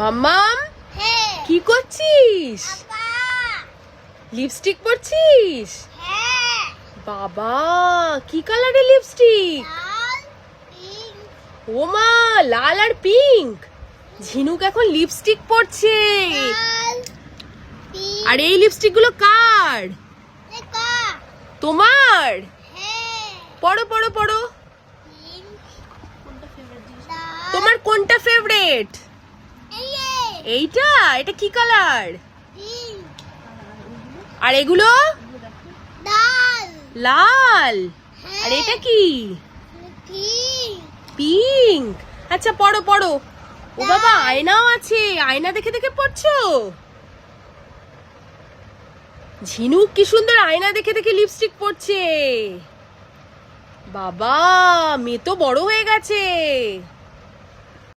মাম্মাম হ্যাঁ। কি করছিস? লিপস্টিক পরছিস? হ্যাঁ। বাবা কি কালারের লিপস্টিক? ও মা লাল আর পিঙ্ক। ঝিনুক এখন লিপস্টিক পরছে। আর এই লিপস্টিকগুলো কার? তোমার? হ্যাঁ। পড়ো পড়ো পড়ো। তোমার কোনটা ফেভারিট এইটা? এটা কি কালার আর এগুলো? লাল। লাল। আর এটা কি? পিঙ্ক পিঙ্ক আচ্ছা পড়ো পড়ো। ও বাবা আয়নাও আছে। আয়না দেখে দেখে পড়ছো? ঝিনুক কি সুন্দর আয়না দেখে দেখে লিপস্টিক পড়ছে বাবা মেয়ে তো বড় হয়ে গেছে।